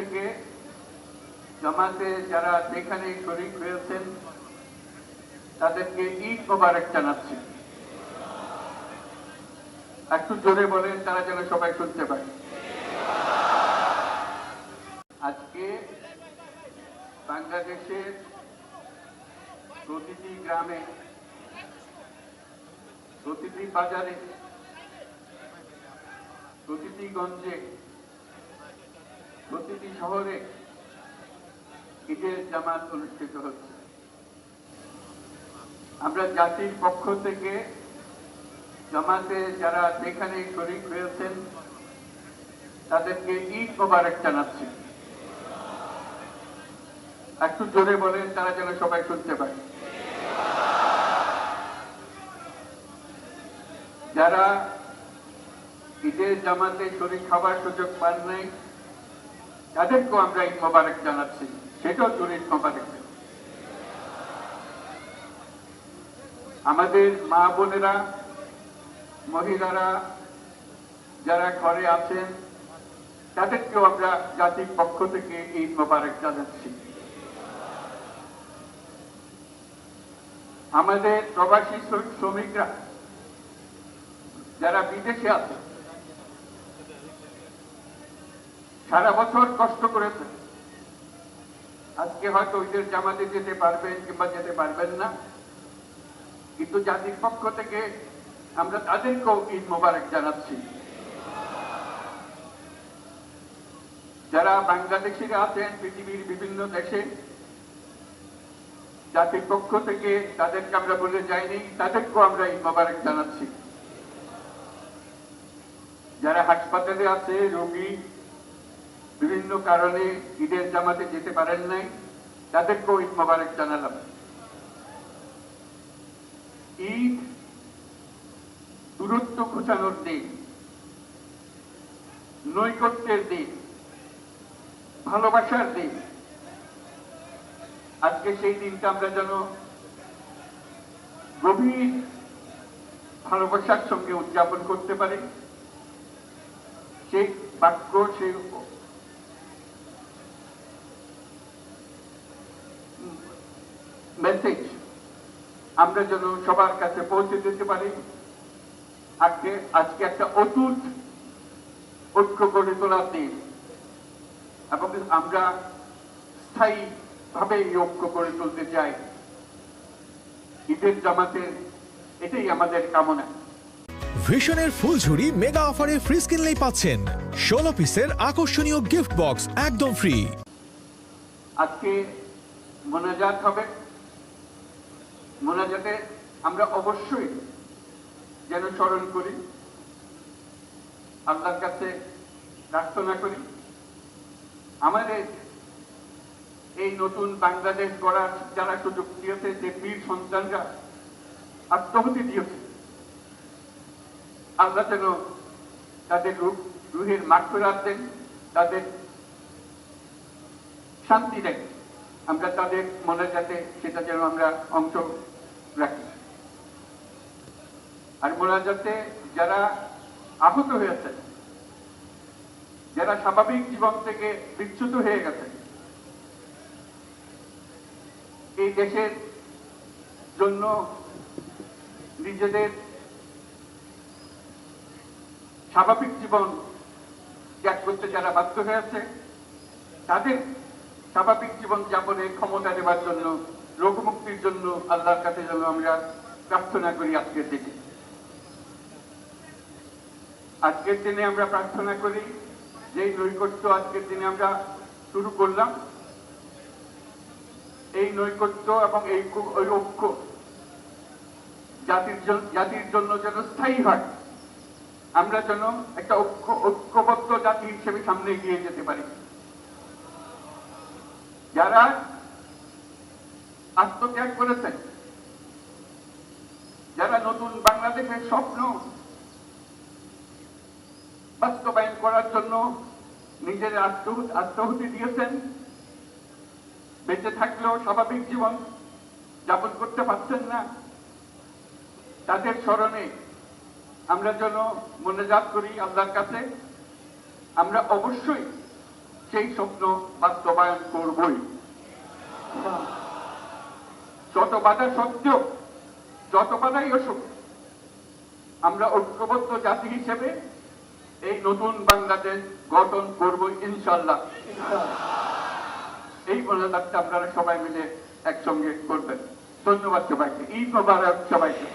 থেকে জামাতে যারা যেখানে শরিক হয়েছেন, তাদেরকে ঈদ মোবারক জানাচ্ছি। একটু জোরে বলেন, তারা যেন সবাই শুনতে পায়। আজকে বাংলাদেশের প্রতিটি গ্রামে, প্রতিটি বাজারে, প্রতিটি গঞ্জে প্রতিটি শহরে ঈদের জামাত অনুষ্ঠিত হচ্ছে। আমরা জাতির পক্ষ থেকে জামাতে যারা যেখানে শরিক হয়েছেন, তাদেরকে ঈদ মোবারক জানাচ্ছি। একটু জোরে বলেন, তারা যেন সবাই শুনতে পারে যারা ঈদের জামাতে শরীর খাবার সুযোগ পান নাই তাদেরকেও আমরা ঈদ মোবারক জানাচ্ছি, সেটাও জরুরি মোবারক। আমাদের মা বোনেরা, মহিলারা যারা ঘরে আছেন, তাদেরকেও আমরা জাতির পক্ষ থেকে ঈদ মোবারক জানাচ্ছি। আমাদের প্রবাসী শ্রমিকরা, যারা বিদেশে আছে সারা বছর কষ্ট করেছে। আজকে হয়তো ওইদের জামাতে যেতে পারবেন কিংবা যেতে পারবেন না। কিন্তু জাতির পক্ষ থেকে আমরা তাদেরকেও ঈদ মোবারক জানাচ্ছি। যারা বাংলাদেশিরা আছেন, পৃথিবীর বিভিন্ন দেশে, জাতির পক্ষ থেকে তাদেরকে আমরা বলে যাইনি, তাদেরকেও আমরা ঈদ মোবারক জানাচ্ছি। যারা হাসপাতালে আছে, রোগী বিভিন্ন কারণে ঈদের জামাতে যেতে পারেন নাই। তাদেরকেও ঈদ মোবারক জানালাম। ঈদ দূরত্ব ঘুচানোর দিন নৈকট্যের দিন, ভালোবাসার দিন। আজকে সেই দিনটা আমরা যেন গভীর ভালোবাসার সঙ্গে উদযাপন করতে পারি। সেই বাক্য, সেই মেসেজ আমরা যেন সবার কাছে পৌঁছে দিতে পারি। আজকে আজকে একটা অটুট ঐক্য গড়ে তোলার দিন। এবং আমরা স্থায়ী ভাবে এই ঐক্য গড়ে তুলতে চাই। ঈদের জামাতের এটাই আমাদের কামনা। ভিশনের ফুলঝুরি মেগা অফারে ফ্রি কিনলেই পাচ্ছেন। ষোলো পিসের আকর্ষণীয় গিফট বক্স একদম ফ্রি। আজকে মোনাজাত হবে। মোনাজাতে আমরা অবশ্যই যেন স্মরণ করি, আল্লাহর কাছে প্রার্থনা করি। আমাদের এই নতুন বাংলাদেশ গড়ার যারা সুযোগ দিয়েছে, যে বীর সন্তানরা আত্মহতি দিয়েছে, আল্লাহ যেন তাদের রুহের মাঠফেরাত দেন, তাদের শান্তি দেয় আমরা তাদের মনে যাতে সেটা যেন আমরা অংশ রাখি। আর মোনাজাতে যারা আহত হয়েছে যারা স্বাভাবিক জীবন থেকে বিচ্যুত হয়ে গেছে এই দেশের জন্য নিজেদের স্বাভাবিক জীবন ত্যাগ করতে যারা বাধ্য হয়েছে তাদের স্বাভাবিক জীবন যাপনের ক্ষমতা দেওয়ার জন্য, রোগমুক্তির জন্য আল্লাহর কাছে যেন আমরা প্রার্থনা করি আজকের দিনে। আজকের দিনে আমরা প্রার্থনা করি যে নৈকট্য আজকের দিনে আমরা শুরু করলাম, এই নৈকট্য এবং এই ঐক্য জাতির জাতির জন্য যেন স্থায়ী হয়, আমরা যেন একটা ঐক্য, ঐক্যবদ্ধ জাতি হিসেবে সামনে এগিয়ে যেতে পারি। যারা আত্মত্যাগ করেছেন যারা নতুন বাংলাদেশের স্বপ্ন বাস্তবায়ন করার জন্য নিজের আত্মহু- আত্মাহুতি দিয়েছেন, বেঁচে থাকলেও স্বাভাবিক জীবন যাপন করতে পারছেন না, তাদের স্মরণে আমরা যেন মনোজাত করি আল্লাহর কাছে, আমরা অবশ্যই সেই স্বপ্ন বাস্তবায়ন করবই। যত বাধা সত্ত্বেও, যত বাধাই আসুক, আমরা ঐক্যবদ্ধ জাতি হিসেবে এই নতুন বাংলাদেশ গঠন করব ইনশাল্লাহ এই মোনাজাতটা আপনারা সবাই মিলে একসঙ্গে করবেন। ধন্যবাদ সবাইকে। ঈদ মোবারক সবাইকে।